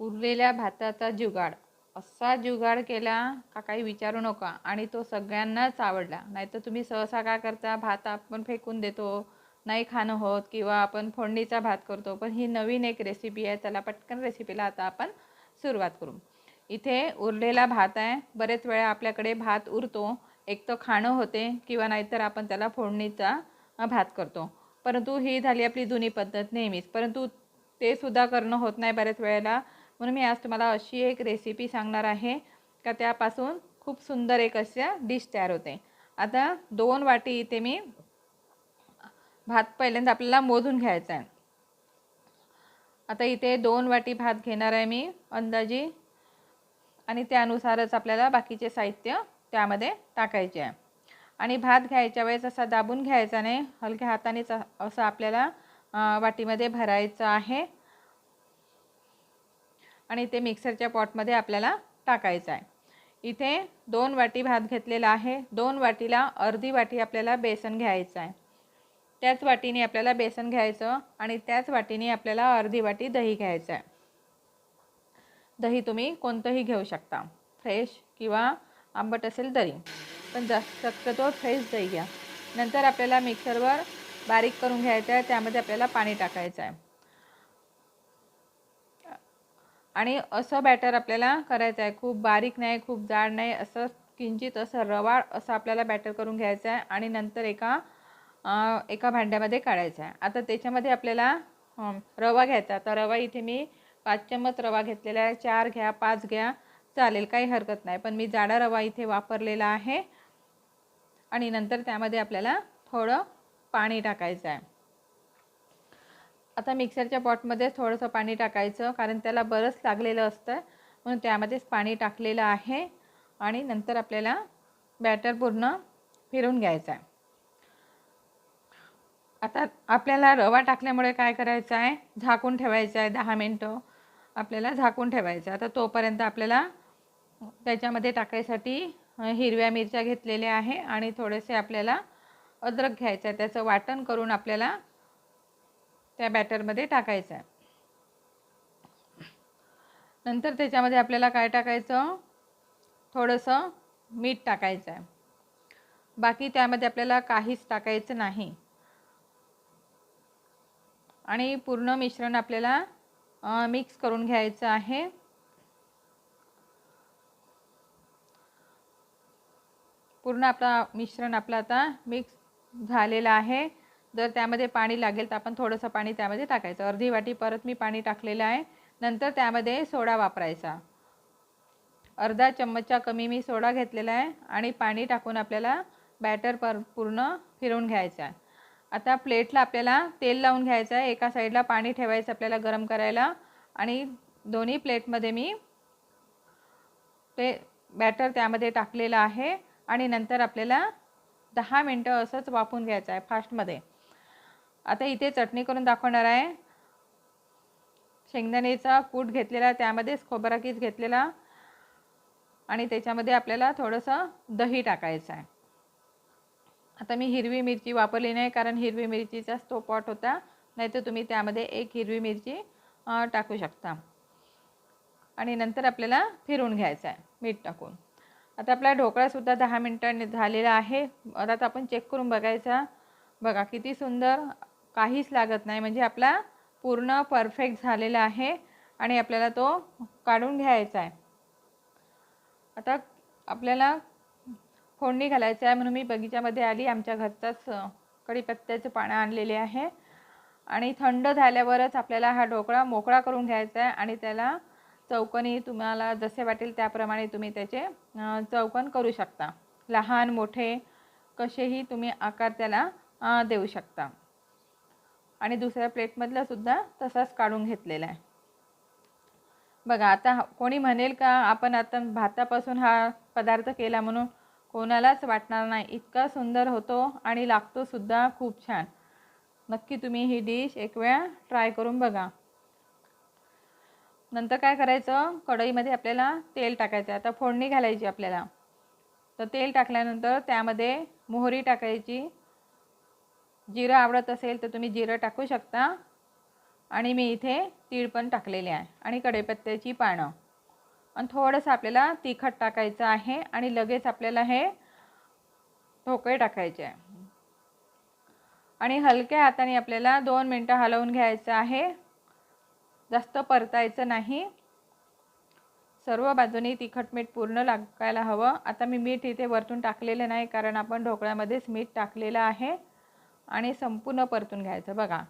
उरलेल्या भाताचा जुगाड. असा जुगाड केला का काही विचारू नका. आणि तो सगळ्यांनाच आवडला. नाहीतर तुम्ही सहसा काय करता? भात आपण फेकून देतो. नाही खाणं होत किंवा आपण फोडणीचा भात करतो. पण ही नवीन एक रेसिपी आहे. त्याला पटकन रेसिपीला आता आपण सुरुवात करू. इथे उरलेला भात आहे. बरेच वेळा आपल्याकडे भात उरतो. एक तर खाणं होते किंवा नाहीतर आपण त्याला फोडणीचा भात करतो. परंतु ही झाली आपली जुनी पद्धत नेहमीच. परंतु ते सुद्धा करणं होत नाही बऱ्याच वेळेला. म्हणून मी आज तुम्हाला अशी एक रेसिपी सांगणार आहे. का त्यापासून खूप सुंदर एक अशा डिश तयार होते. आता दोन वाटी इथे मी भात पहिल्यांदा आपल्याला मोजून घ्यायचा आहे. आता इथे दोन वाटी भात घेणार आहे मी अंदाजी. आणि त्यानुसारच आपल्याला बाकीचे साहित्य त्यामध्ये टाकायचे आहे. आणि भात घ्यायच्या वेळेस असा दाबून घ्यायचा नाही. हलक्या हातानेच असं आपल्याला वाटीमध्ये भरायचं आहे. आणि ते मिक्सरच्या पॉटमध्ये आपल्याला टाकायचं आहे. इथे दोन वाटी भात घेतलेला आहे. दोन वाटीला अर्धी वाटी आपल्याला बेसन घ्यायचं आहे. त्याच वाटीने आपल्याला बेसन घ्यायचं आणि त्याच वाटीने आपल्याला अर्धी वाटी दही घ्यायचं आहे. दही तुम्ही कोणतंही घेऊ शकता. फ्रेश किंवा आंबट असेल तरी. पण जास्त शक्यतो फ्रेश दही घ्या. नंतर आपल्याला मिक्सरवर बारीक करून घ्यायचं आहे. त्यामध्ये आपल्याला पाणी टाकायचं आहे. आणि असं बॅटर आपल्याला करायचं आहे. खूप बारीक नाही खूप जाड नाही असं किंचित असं रवाळ असं आपल्याला बॅटर करून घ्यायचं आहे आणि नंतर एका एका भांड्यामध्ये काढायचं आहे. आता त्याच्यामध्ये आपल्याला रवा घ्यायचा तर रवा इथे मी पाच चम्मच रवा घेतलेला आहे. चार घ्या पाच घ्या चालेल काही हरकत नाही. पण मी जाडा रवा इथे वापरलेला आहे. आणि नंतर त्यामध्ये आपल्याला थोडं पाणी टाकायचं आहे. आता मिक्सरच्या पॉटमध्ये थोडंसं पाणी टाकायचं कारण त्याला बरंच लागलेलं असतं. म्हणून त्यामध्येच पाणी टाकलेलं आहे आणि नंतर आपल्याला बॅटर पूर्ण फिरून घ्यायचं आहे. आता आपल्याला रवा टाकल्यामुळे काय करायचं आहे? झाकून ठेवायचं आहे दहा मिनटं. आपल्याला झाकून ठेवायचं आहे. आता तोपर्यंत आपल्याला त्याच्यामध्ये टाकायसाठी हिरव्या मिरच्या घेतलेल्या आहे आणि थोडेसे आपल्याला अद्रक घ्यायचं आहे. त्याचं वाटण करून आपल्याला त्या बॅटरमध्ये टाकायचं आहे. नंतर त्याच्यामध्ये आपल्याला काय टाकायचं? थोडंसं मीठ टाकायचं आहे. बाकी त्यामध्ये आपल्याला काहीच टाकायचं नाही. आणि पूर्ण मिश्रण आपल्याला मिक्स करून घ्यायचं आहे. पूर्ण आपला मिश्रण आपलं आता मिक्स झालेलं आहे. जर त्यामध्ये पाणी लागेल तर आपण थोडंसं पाणी त्यामध्ये टाकायचं. अर्धी वाटी परत मी पाणी टाकलेलं आहे. नंतर त्यामध्ये सोडा वापरायचा. अर्धा चम्मचच्या कमी मी सोडा घेतलेला आहे आणि पाणी टाकून आपल्याला बॅटर पर पूर्ण फिरवून घ्यायचं आहे. आता प्लेटला आपल्याला तेल लावून घ्यायचं आहे. एका साईडला पाणी ठेवायचं आपल्याला गरम करायला आणि दोन्ही प्लेटमध्ये मी ते बॅटर त्यामध्ये टाकलेलं आहे आणि नंतर आपल्याला दहा मिनटं असंच वाफून घ्यायचं आहे फास्टमध्ये. आता इथे चटणी करून दाखवणार आहे. शेंगदाणेचा कूट घेतलेला त्यामध्येच खोबरा कीस घेतलेला आणि त्याच्यामध्ये आपल्याला थोडंसं दही टाकायचं आहे. आता मी हिरवी मिरची वापरली नाही कारण हिरवी मिरचीचाच तो पॉट होता नाहीतर तुम्ही त्यामध्ये एक हिरवी मिरची टाकू शकता. आणि नंतर आपल्याला फिरून घ्यायचं आहे मीठ टाकून. आता आपला ढोकळासुद्धा दहा मिनटांनी झालेला आहे. आता आपण चेक करून बघायचा. बघा किती सुंदर काहीच लागत नाही. म्हणजे आपला पूर्ण परफेक्ट झालेला आहे आणि आपल्याला तो काढून घ्यायचा आहे. आता आपल्याला फोडणी घालायचं आहे म्हणून मी बगीच्यामध्ये आली. आमच्या घरचाच कढीपत्त्याचं पानं आणलेले आहे. आणि थंड झाल्यावरच आपल्याला हा ढोकळा मोकळा करून घ्यायचा आहे आणि त्याला चौकनी तुम्हाला जसे वाटेल त्याप्रमाणे तुम्ही त्याचे चौकण करू शकता. लहान मोठे कसेही तुम्ही आकार त्याला देऊ शकता. आणि दुसऱ्या प्लेटमधला सुद्धा तसाच काढून घेतलेला आहे. बघा आता कोणी म्हणेल का आपण आता भातापासून हा पदार्थ केला म्हणून कोणालाच वाटणार नाही. इतका सुंदर होतो आणि लागतो सुद्धा खूप छान. नक्की तुम्ही ही डिश एक वेळा ट्राय करून बघा. नंतर काय करायचं कढईमध्ये आपल्याला तेल टाकायचं आता फोडणी घालायची आपल्याला. तर तेल टाकल्यानंतर त्यामध्ये मोहरी टाकायची जिरं आवडत असेल तर तुम्ही जिरं टाकू शकता. आणि मी इथे तीळ पण टाकलेले आहे. आणि कढीपत्त्याची पानं. आणि थोडंसं आपल्याला तिखट टाकायचं आहे आणि लगेच आपल्याला हे ढोकळे टाकायचे आहे. आणि हलक्या हाताने आपल्याला दोन मिनटं हलवून घ्यायचं आहे. जास्त परतायचं नाही. सर्व बाजूनी तिखट मीठ पूर्ण लागायला हवं. आता मी मीठ इथे वरतून टाकलेलं नाही कारण आपण ढोकळ्यामध्येच मीठ टाकलेलं आहे. आणि संपूर्ण परतून घ्यायचं. बघा.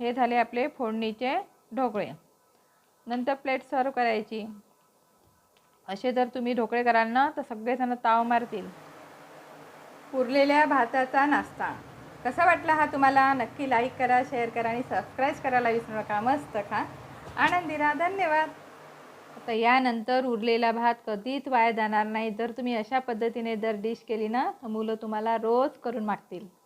हे झाले आपले फोडणीचे ढोकळे. नंतर प्लेट सर्व करायची. असे जर तुम्ही ढोकळे कराल ना तर सगळेजण ताव मारतील. उरलेल्या भाताचा नाश्ता. कसा वाटला हा तुम्हाला? नक्की लाईक करा शेअर करा आणि सबस्क्राईब करायला विसरू नका. मस्त खा. आनंदी राहा. धन्यवाद. आता यानंतर उरलेला भात कधीच वाया जाणार नाही. जर तुम्ही अशा पद्धतीने जर डिश केली ना तर मुलं तुम्हाला रोज करून मागतील.